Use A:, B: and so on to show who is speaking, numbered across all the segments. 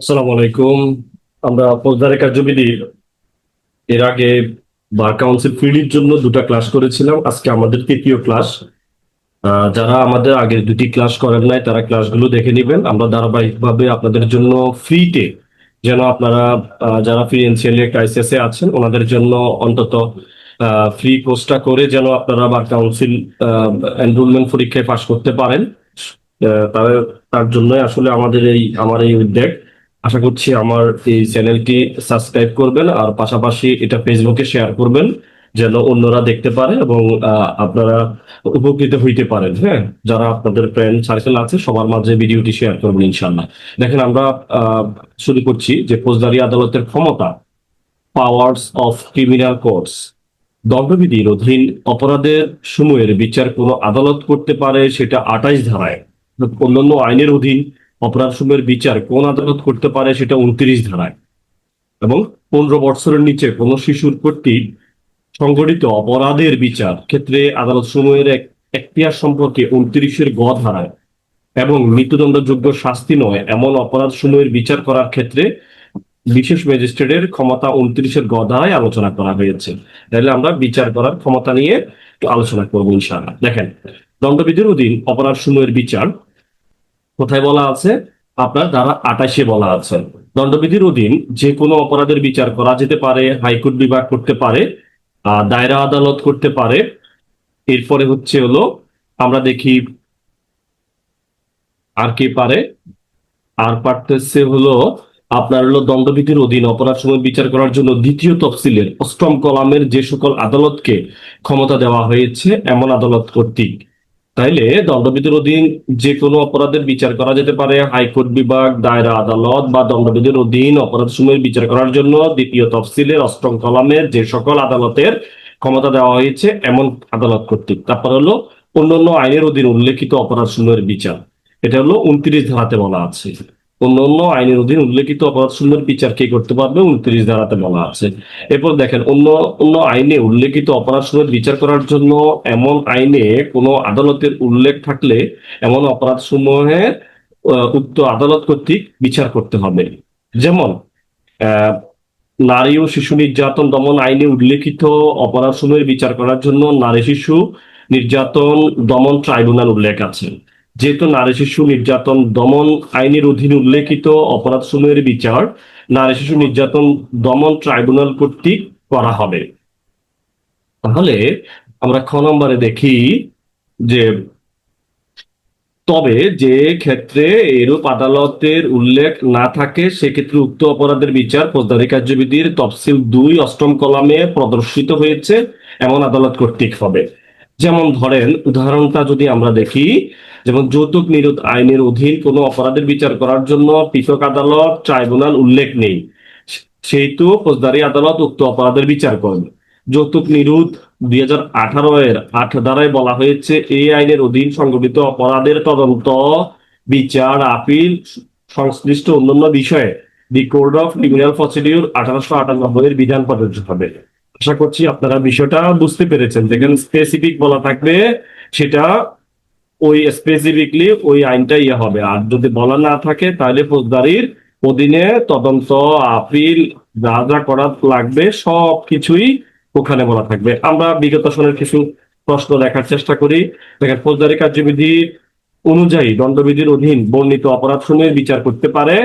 A: আসসালামু আলাইকুম। আমরা ফৌজদারি কার্যবিধি এর আগে বার কাউন্সিল ফিল্ডির জন্য দুটো ক্লাস করেছিলাম। আজকে আমাদের তৃতীয় ক্লাস। যারা আমাদের আগের দুটি ক্লাস করেন নাই, তারা ক্লাসগুলো দেখে নেবেন। আমরা ধারাবাহিকভাবে আপনাদের জন্য ফ্রিতে যেন আপনারা যারা ফিনান্সিয়ালি ক্রাইসিসে আছেন, ওনাদের জন্য অন্তত ফ্রি কোর্সটা করে যেন আপনারা বার কাউন্সিল এনরোলমেন্ট পরীক্ষায় পাশ করতে পারেন। তার তার জন্য আসলে আমাদের এই, আমার এই উদ্যোগ। আশা করছি আমার এই চ্যানেলটি সাবস্ক্রাইব করবেন আর পাশাপাশি এটা ফেসবুকে শেয়ার করবেন, যেন অন্যরা দেখতে পারে এবং আপনারা উপকৃত হইতে পারেন হ্যাঁ? যারা আপনাদের ফ্রেন্ড সার্কেল আছে, সবার মাঝে ভিডিওটি শেয়ার করবেন ইনশাল্লাহ দেখেন আমরা শুরু করছি যে ফৌজদারি আদালতের ক্ষমতা পাওয়ার্স অফ ক্রিমিনাল কোর্টস দণ্ডবিধির অধীন অপরাধের সময়ের বিচার কোনো আদালত করতে পারে সেটা আঠাইশ ধারায়। অন্যান্য আইনের অধীন অপরাধ সমূহের বিচার কোন আদালত করতে পারে সেটা উনত্রিশ ধারায়। এবং পনেরো বছরের নিচে কোন শিশুর কর্তৃক সংঘটিত অপরাধের বিচার ক্ষেত্রে আদালত সমূহের এক সম্পর্কে উনত্রিশের গ ধারায়। এবং মৃত্যুদণ্ডযোগ্য শাস্তি নয়, এমন অপরাধ সমূহের বিচার করার ক্ষেত্রে বিশেষ ম্যাজিস্ট্রেটের ক্ষমতা উনত্রিশের গ ধারায় আলোচনা করা হয়েছে। তাহলে আমরা বিচার করার ক্ষমতা নিয়ে আলোচনা করব ইনশাআল্লাহ। দেখেন, দণ্ডবিধির অধীন অপরাধ সমূহের বিচার কোথায় বলা আছে? আপনার দ্বারা আটাশে বলা আছে। দণ্ডবিধির অধীন যে কোনো অপরাধের বিচার করা যেতে পারে, হাইকোর্ট বিভাগ করতে পারে দায়রা আদালত করতে পারে। এরপরে হচ্ছে হলো, আমরা দেখি আর কে পারে। আর পারতেছে হলো, আপনার হলো দণ্ডবিধির অধীন অপরাধ সময় বিচার করার জন্য দ্বিতীয় তফসিলের অষ্টম কলামের যে সকল আদালতকে ক্ষমতা দেওয়া হয়েছে, এমন আদালত কর্তৃক। তাইলে দণ্ডবিধির অধীন যে কোনো অপরাধের বিচার করা যেতে পারে। হাইকোর্ট বিভাগ, দায়রা আদালত বা দণ্ডবিধির অধীন অপরাধ সময়ের বিচার করার জন্য দ্বিতীয় তফসিলের অষ্টম কলামের যে সকল আদালতের ক্ষমতা দেওয়া হয়েছে, এমন আদালত কর্তৃক। তারপর হলো অন্যান্য আইনের অধীন উল্লেখিত অপরাধ সময়ের বিচার। এটা হলো উনত্রিশ ধারাতে বলা আছে। অন্যান্য আইনের অধীন উল্লেখিত অপরাধ সমূহের বিচার কে করতে পারবে? উনত্রিশ ধারাতে বলা আছে। এরপর দেখেন অন্য অন্য আইনে উল্লেখিত অপরাধ সমূহের বিচার করার জন্য এমন আইনে কোনো আদালতের উল্লেখ থাকলে এমন অপরাধ সমূহের আহ, উক্ত আদালত কর্তৃক বিচার করতে হবে। যেমন নারী ও শিশু নির্যাতন দমন আইনে উল্লেখিত অপরাধ সমূহের বিচার করার জন্য নারী শিশু নির্যাতন দমন ট্রাইব্যুনাল উল্লেখ আছে। যেহেতু নারী শিশু নির্যাতন দমন আইনের অধীনে উল্লেখিত অপরাধ সমূহের বিচার নারী শিশু নির্যাতন দমন ট্রাইব্যুনাল কর্তৃক করা হবে। তাহলে আমরা খ নম্বরে দেখি যে, তবে যে ক্ষেত্রে এরূপ আদালতের উল্লেখ না থাকে, সেক্ষেত্রে উক্ত অপরাধের বিচার ফৌজদারি কার্যবিধির তফসিল দুই অষ্টম কলামে প্রদর্শিত হয়েছে, এমন আদালত কর্তৃক হবে। যেমন ধরেন, উদাহরণটা যদি আমরা দেখি, যেমন যৌতুক নিরোধ আইনের অধীন কোনো অপরাধের বিচার করার জন্য পৃথক আদালত, ট্রাইব্যুনাল উল্লেখ নেই। সেহেতু ফৌজদারি আদালত উক্ত অপরাধের বিচার করবে যৌতুক নিরোধ দুই হাজার আঠারো এর আট ধারায় বলা হয়েছে, এই আইনের অধীন সংগঠিত অপরাধের তদন্ত, বিচার, আপিল, সংশ্লিষ্ট অন্যান্য বিষয়ে the code of criminal procedure আঠারোশো আটানব্বই এর বিধান প্রযোজ্য হবে। আশা করছি আপনারা বিষয়টা বুঝতে পেরেছেন। যেখানে স্পেসিফিক বলা থাকবে, সেটা ওই স্পেসিফিকলি ওই আইনটা ইয়ে হবে। আর যদি বলা না থাকে, তাহলে ফৌজদারির অধীনে তদন্ত, আপিল, যা যা করা লাগবে সব কিছুই ওখানে বলা থাকবে। আমরা বিগত সনের কিছু প্রশ্ন দেখার চেষ্টা করি। দেখেন, ফৌজদারি কার্যবিধি অনুযায়ী দণ্ডবিধির অধীন বর্ণিত অপরাধ সমূহের বিচার করতে পারে,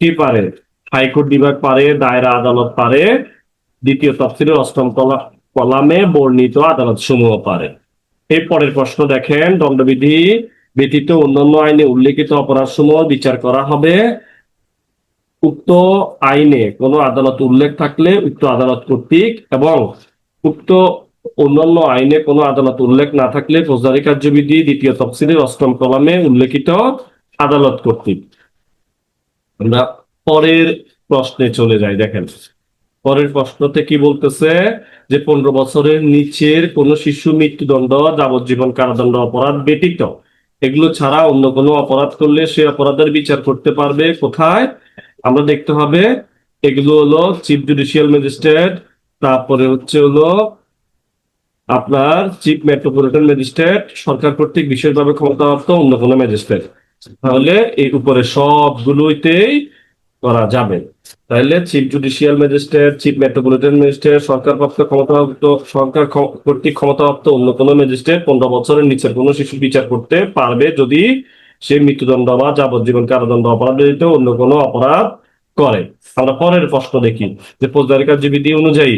A: কি পারে? হাইকোর্ট বিভাগ পারে, দায়রা আদালত পারে দ্বিতীয় তফসিলের অষ্টম কলা কলামে বর্ণিত আদালত সমূহ পারে। এই পরের প্রশ্ন দেখেন, দণ্ডবিধি ব্যতীত অন্যান্য আইনে উল্লেখিত অপরাধ সমূহ বিচার করা হবে। উক্ত আইনে কোনো আদালত উল্লেখ থাকলে উক্ত আদালত কর্তৃক এবং উক্ত অন্যান্য আইনে কোনো আদালত উল্লেখ না থাকলে ফৌজদারি কার্যবিধি দ্বিতীয় তফসিলের অষ্টম কলামে উল্লেখিত আদালত কর্তৃক। আমরা পরের প্রশ্নে চলে যাই, দেখেন। পরের প্রশ্নতে কি বলতেছে যে পনেরো বছরের নিচের কোন শিশু মৃত্যুদণ্ড, যাবজ্জীবন কারাদণ্ড, অপরাধ ব্যতীত। এগুলো ছাড়া অন্য কোনো অপরাধ করলে সে অপরাধের বিচার করতে পারবে কোথায়? আমরা দেখতে হবে, এগুলো হলো চিফ জুডিশিয়াল ম্যাজিস্ট্রেট তারপরে হচ্ছে হলো আপনার চিফ মেট্রোপলিটন ম্যাজিস্ট্রেট সরকার কর্তৃক বিশেষভাবে ক্ষমতাপ্রাপ্ত অন্য কোনো ম্যাজিস্ট্রেট তাহলে এই উপরে সবগুলোতেই করা যাবে। তাহলে chief judicial magistrate chief metropolitan magistrate সরকার সরকারপ্রাপ্ত ক্ষমতাপ্রাপ্ত, সরকার কর্তৃক ক্ষমতাপ্রাপ্ত অন্য কোনো ম্যাজিস্ট্রেট পনেরো বছরের নিচের কোনো শিশুর বিচার করতে পারবে যদি সে মৃত্যুদণ্ড বা যাবজ্জীবন কারাদণ্ড অপরাধ ব্যতীত অন্য কোনো অপরাধ করে। আমরা পরের প্রশ্ন দেখি যে ফৌজদারি কার্যবিধি অনুযায়ী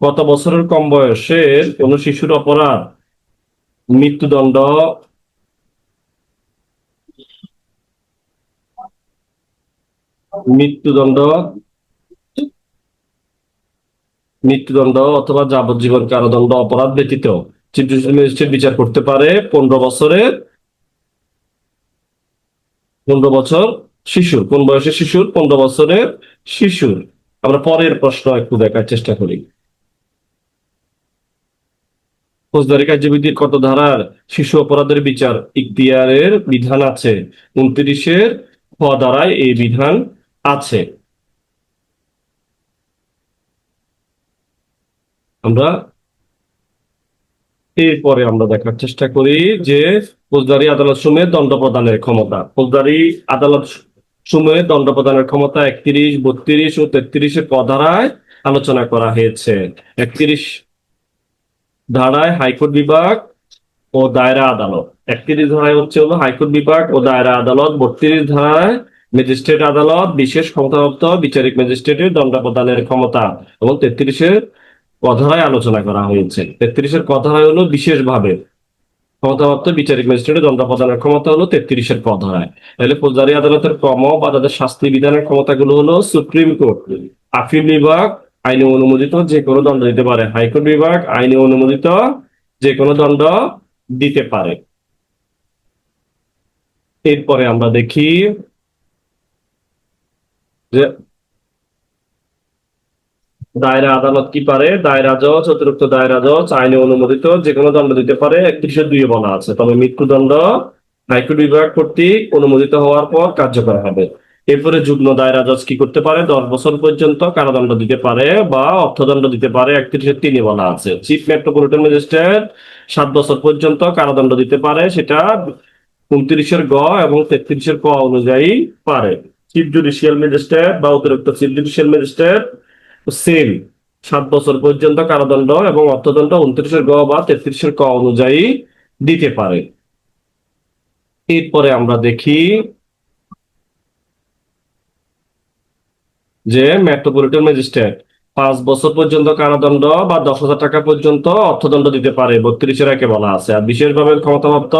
A: কত বছরের কম বয়সের কোনো শিশুর অপরাধ, মৃত্যুদণ্ড মৃত্যুদণ্ড মৃত্যুদণ্ড অথবা যাবজ্জীবন কারাদণ্ড অপরাধ ব্যতীত। চিফ বিচার করতে পারে পনেরো বছরের, পনেরো বছর শিশুর, কোন বয়সের শিশুর? পনেরো বছরের শিশুর। আমরা পরের প্রশ্ন একটু দেখার চেষ্টা করি। ফৌজদারি কার্যবিধির কত ধারার শিশু অপরাধের বিচার ইখতিয়ারের বিধান আছে। উনত্রিশের খ ধারায় এই বিধান আছে। আমরা এরপরে আমরা দেখার চেষ্টা করি যে ফৌজদারি আদালত সমূহে দণ্ড প্রদানের ক্ষমতা। ফৌজদারি আদালত সমূহে দণ্ড প্রদানের ক্ষমতা একত্রিশ, বত্রিশ ও তেত্রিশের ক ধারায় আলোচনা করা হয়েছে। একত্রিশ ধারায় হাইকোর্ট বিভাগ ও দায়রা আদালত। একত্রিশ ধারায় হচ্ছে হলো হাইকোর্ট বিভাগ ও দায়রা আদালত। বত্রিশ ধারায় ম্যাজিস্ট্রেট আদালত, বিশেষ ক্ষমতাপ্রাপ্ত বিচারিক ম্যাজিস্ট্রেটের দণ্ড প্রদানের ক্ষমতা এবং তেত্রিশের কথায় আলোচনা করা হয়েছে। তেত্রিশের কথায় হলো বিশেষভাবে। ক্ষমতাপ্রাপ্ত বিচারিক ম্যাজিস্ট্রেটের দণ্ড প্রদানের ক্ষমতা হলো তেত্রিশের কথায় তাহলে ফৌজদারি আদালতের ক্রম বা তাদের শাস্তি বিধানের ক্ষমতাগুলো হলো সুপ্রিম কোর্ট, আপিল বিভাগ, আইনে অনুমোদিত যে কোনো দণ্ড দিতে পারে। হাইকোর্ট বিভাগ, আইনে অনুমোদিত যে কোনো দণ্ড দিতে পারে। এরপরে আমরা দেখি যে দায়রা আদালত কি পারে? দায়রা জজ, অতিরিক্ত দায়রা জজ, আইনে অনুমোদিত যে কোনো দণ্ড দিতে পারে। একত্রিশের দুই বলা আছে। তবে মৃত্যুদণ্ড হাইকোর্ট বিভাগ কর্তৃক অনুমোদিত হওয়ার পর কার্যকর হবে। এরপরে যুগ্ম দায়রা জজ কি করতে পারে? দশ বছর পর্যন্ত কারাদণ্ড দিতে পারে বা অর্থদণ্ড দিতে পারে। একত্রিশের তিনে বলা আছে। চিফ মেট্রোপলিটন ম্যাজিস্ট্রেট সাত বছর পর্যন্ত কারাদণ্ড দিতে পারে। সেটা উনত্রিশের গ এবং তেত্রিশের ক অনুযায়ী পারে। চিফ জুডিশিয়াল ম্যাজিস্ট্রেট বা অতিরিক্ত চিফ জুডিশিয়াল ম্যাজিস্ট্রেট সেম সাত বছর পর্যন্ত কারাদণ্ড এবং অর্থদণ্ড উনত্রিশের গ বা তেত্রিশের ক অনুযায়ী দিতে পারে। এরপরে আমরা দেখি যে মেট্রোপলিটন ম্যাজিস্ট্রেট পাঁচ বছর পর্যন্ত কারাদণ্ড বা দশ হাজার টাকা পর্যন্ত অর্থদণ্ড দিতে পারে। বত্রিশের একে বলা আছে। আর বিশেষভাবে ক্ষমতাপ্রাপ্ত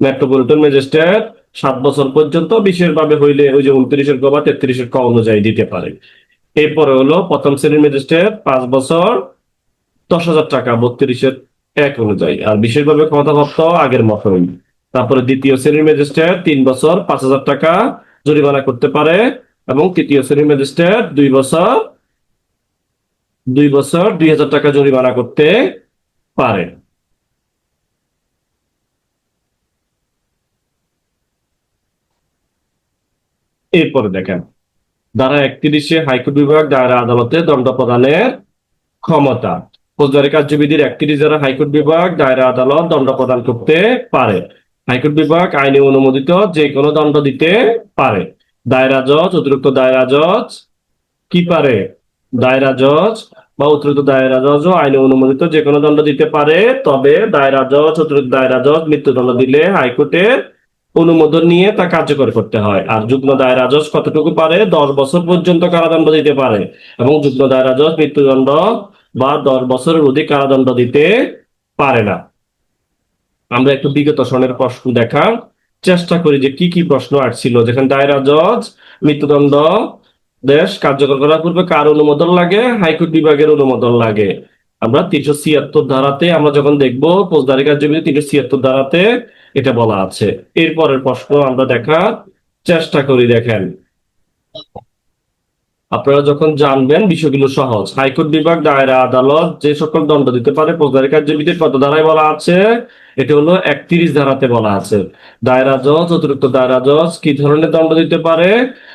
A: মেট্রোপলিটন ম্যাজিস্ট্রেট সাত বছর পর্যন্ত বিশেষভাবে হইলে ওই যে উনত্রিশের ক বা তেত্রিশের ক অনুযায়ী দিতে পারে। এরপরে হলো প্রথম শ্রেণির ম্যাজিস্ট্রেট, পাঁচ বছর, দশ হাজার টাকা, বত্রিশের এক অনুযায়ী। আর বিশেষভাবে ক্ষমতাপ্রাপ্ত আগের মতোই। তারপরে দ্বিতীয় শ্রেণির ম্যাজিস্ট্রেট, তিন বছর, পাঁচ হাজার টাকা জরিমানা করতে পারে। এবং তৃতীয় শ্রেণির ম্যাজিস্ট্রেট, দুই বছর দুই বছর, দুই হাজার টাকা জরিমানা করতে পারে। এরপরে দেখেন, ধারা একত্রিশে হাইকোর্ট বিভাগ দায়রা আদালতে দণ্ড প্রদানের ক্ষমতা। ফৌজদারি কার্যবিধির একত্রিশ ধারা হাইকোর্ট বিভাগ দায়রা আদালত দণ্ড প্রদান করতে পারে। হাইকোর্ট বিভাগ আইনে অনুমোদিত যে কোনো দণ্ড দিতে পারে। দায়রা জজ, অতিরিক্ত দায়রা জজ কি পারে? দায়রা জজ বা অতিরিক্ত দায়রা জজও আইনে অনুমোদিত যে কোনো দণ্ড দিতে পারে, তবে দায়রা জজ, অতিরিক্ত দায়রা জজ মৃত্যুদণ্ড দিলে হাইকোর্টের অনুমোদন নিয়ে তা কার্যকর করতে হয়। আর যুগ্ম দায়রা জজ কতটুকু পারে? দশ বছর পর্যন্ত কারাদণ্ড দিতে পারে। এবং যুগ্ম দায়রা জজ মৃত্যুদণ্ড বা দশ বছরের অধিক কারাদণ্ড দিতে পারে না। আমরা একটু বিগত সনের প্রশ্ন দেখার চেষ্টা করি যে কি কি প্রশ্ন আসছিল। যেখানে দায়রা জজ মৃত্যুদণ্ড দেশ কার্যকর করার পূর্বে কার অনুমোদন লাগে? হাইকোর্ট বিভাগের অনুমোদন লাগে। আমরা তিনশো ছিয়াত্তর ধারাতে আমরা যখন দেখব ফৌজদারি কার্যবিধি তিনশো ছিয়াত্তর ধারাতে এটা বলা আছে। এরপরের প্রশ্ন আমরা দেখার চেষ্টা করি, দেখেন। আপনারা যখন জানবেন, বিষয়গুলো সহজ। হাইকোর্ট বিভাগ, দায়রা আদালত, যে সকল দণ্ড দিতে পারে ফৌজদারি কার্যবিধির কত ধারায় বলা আছে? এটা হলো একত্রিশ ধারাতে বলা আছে। দায়রা জজ, অতিরিক্ত দায়রা জজ কি ধরনের দণ্ড দিতে পারে?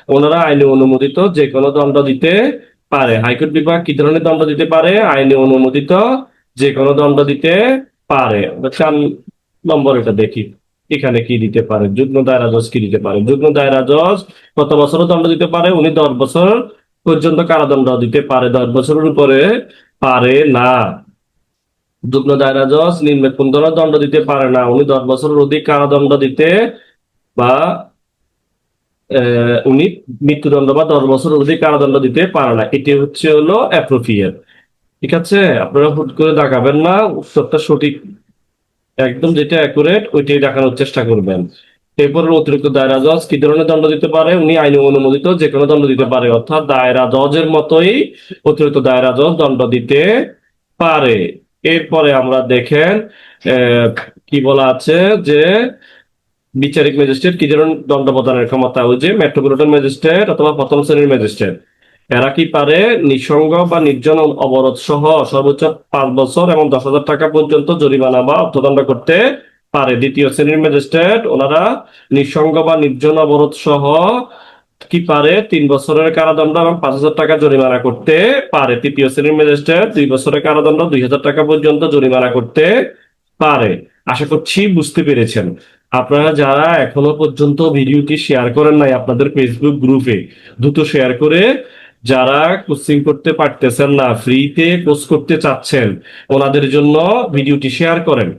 A: ওনারা আইনে অনুমোদিত যে কোনো দণ্ড দিতে পারে। হাইকোর্ট বিভাগ কি ধরনের দণ্ড দিতে পারে? আইনে অনুমোদিত যে কোনো দণ্ড দিতে পারে। চার নম্বর এটা দেখি। এখানে কি দিতে পারে? যুগ্ম দায়রা জজ কি দিতে পারে? যুগ্ম দায়রা জজ কত বছরের দণ্ড দিতে পারে উনি দশ বছর পর্যন্ত কারাদণ্ড দিতে পারে। দশ বছরের উপরে পারে না। যুগ্ম দায়রা জজ নিম্ন কোন দণ্ড দিতে পারে না? উনি দশ বছরের অধিক কারাদণ্ড দিতে বা উনি মৃত্যুদণ্ড বা দশ বছরের অধিক কারাদণ্ড দিতে পারে না। এটি হচ্ছে হলো অ্যাপ্রোপ্রিয়েট। ঠিক আছে? আপনারা হুট করে দেখাবেন না, উত্তরটা সঠিক, একদম যেটা অ্যাকুরেট ওইটাই দেখানোর চেষ্টা করবেন। এরপরে অতিরিক্ত দায়রা জজ কি ধরনের দণ্ড দিতে পারে? উনি আইন অনুমোদিত যে কোনো দণ্ড দিতে পারে, অর্থাৎ দায়রা জজের মতোই অতিরিক্ত দায়রা জজ দণ্ড দিতে পারে। এরপরে আমরা দেখেন কি বলা আছে যে বিচারিক ম্যাজিস্ট্রেট কি ধরনের দণ্ড প্রদানের ক্ষমতা, ওই যে মেট্রোপলিটন ম্যাজিস্ট্রেট অথবা প্রথম শ্রেণির ম্যাজিস্ট্রেট। এরা কি পারে নিঃসঙ্গ বা নির্জন অবরোধ সহ সর্বোচ্চ পাঁচ বছর এবং দশ হাজার টাকা পর্যন্ত জরিমানা বা অর্থদণ্ড করতে পারে? দ্বিতীয় শ্রেণির ম্যাজিস্ট্রেট, ওনারা নিঃসঙ্গ বা নির্জন অবরোধ সহ কি পারে তিন বছরের কারাদণ্ড এবং পাঁচ হাজার টাকা জরিমানা করতে পারে? তৃতীয় শ্রেণির ম্যাজিস্ট্রেট, দুই বছরের কারাদণ্ড, দুই হাজার টাকা পর্যন্ত জরিমানা করতে পারে। আশা করছি বুঝতে পেরেছেন। আপনারা যারা এখনও পর্যন্ত ভিডিওটি শেয়ার করেন নাই আপনাদের ফেসবুক গ্রুপে দ্রুত শেয়ার করে যারা কোচিং করতে পারতেছেন না ফ্রিতে কোর্স করতে চাচ্ছেন, ওনাদের জন্য ভিডিওটি শেয়ার করেন।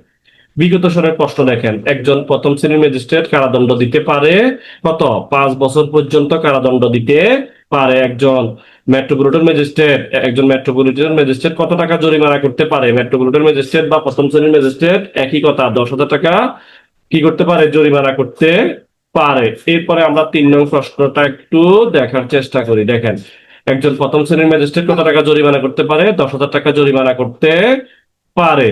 A: বিগত সনের প্রশ্ন দেখেন, একজন প্রথম শ্রেণির ম্যাজিস্ট্রেট কারাদণ্ড দিতে পারে কত? পাঁচ বছর পর্যন্ত কারাদণ্ড দিতে পারে একজন মেট্রোপলিটন ম্যাজিস্ট্রেট, একজন মেট্রোপলিটন ম্যাজিস্ট্রেট কত টাকা জরিমানা করতে পারে? মেট্রোপলিটন ম্যাজিস্ট্রেট বা প্রথম শ্রেণির ম্যাজিস্ট্রেট একই কথা, দশ হাজার টাকা কি করতে পারে, জরিমানা করতে পারে? এরপরে আমরা তিন নং প্রশ্নটা একটু দেখার চেষ্টা করি। দেখেন, একজন প্রথম শ্রেণির ম্যাজিস্ট্রেট কত টাকা জরিমানা করতে পারে? দশ হাজার টাকা জরিমানা করতে পারে।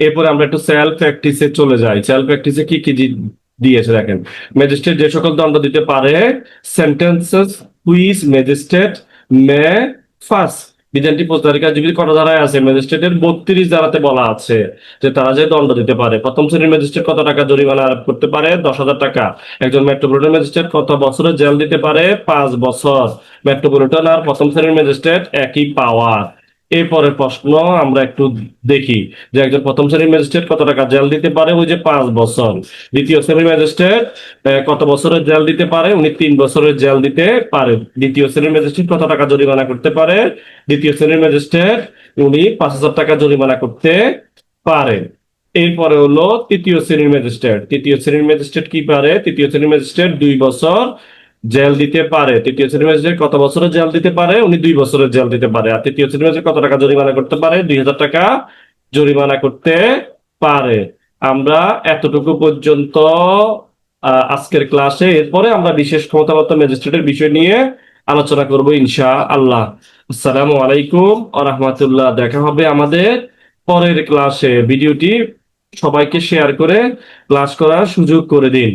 A: এরপরে আমরা একটু সেলফ প্র্যাকটিসে চলে যাই। সেলফ প্র্যাকটিসে কি কি দিয়েছে, দেখেন। ম্যাজিস্ট্রেট যে সকল দণ্ড দিতে পারে সেন্টেন্সেস হুইস ম্যাজিস্ট্রেট, মে ফার্স্ট। বিধানটি প্রস্তাবিকা জীবিত করা ধারায় আছে, ম্যাজিস্ট্রেটের বত্রিশ ধারাতে বলা আছে যে তারা যে দণ্ড দিতে পারে। প্রথম শ্রেণির ম্যাজিস্ট্রেট কত টাকা জরিমানা আরোপ করতে পারে? দশ হাজার টাকা। একজন মেট্রোপলিটন ম্যাজিস্ট্রেট কত বছরের জেল দিতে পারে? পাঁচ বছর। মেট্রোপলিটন আর প্রথম শ্রেণির ম্যাজিস্ট্রেট একই পাওয়ার। এরপরের প্রশ্ন আমরা একটু দেখি যে একজন প্রথম শ্রেণির ম্যাজিস্ট্রেট কত টাকা জেল দিতে পারে? ওই যে পাঁচ বছর। দ্বিতীয় শ্রেণির ম্যাজিস্ট্রেট কত বছরের জেল দিতে পারে? উনি তিন বছরের জেল দিতে পারে। দ্বিতীয় শ্রেণির ম্যাজিস্ট্রেট কত টাকা জরিমানা করতে পারে? দ্বিতীয় শ্রেণির ম্যাজিস্ট্রেট, উনি পাঁচ হাজার টাকা জরিমানা করতে পারে। এরপরে হলো তৃতীয় শ্রেণির ম্যাজিস্ট্রেট। তৃতীয় শ্রেণির ম্যাজিস্ট্রেট কি পারে? তৃতীয় শ্রেণির ম্যাজিস্ট্রেট দুই বছর জেল দিতে পারে। তৃতীয় শ্রেণির ম্যাজিস্ট্রেট কত বছরের জেল দিতে পারে? উনি দুই বছরের জেল দিতে পারে। আর তৃতীয় শ্রেণির ম্যাজিস্ট্রেট কত টাকা জরিমানা করতে পারে? দুই হাজার টাকা জরিমানা করতে পারে। আমরা এতটুকু পর্যন্ত আজকের ক্লাসে, এরপরে আমরা বিশেষ ক্ষমতাপ্রাপ্ত ম্যাজিস্ট্রেটের বিষয় নিয়ে আলোচনা করব ইনশা আল্লাহ আসসালামু আলাইকুম আ রহমতুল্লাহ। দেখা হবে আমাদের পরের ক্লাসে। ভিডিওটি সবাইকে শেয়ার করে ক্লাস করার সুযোগ করে দিন।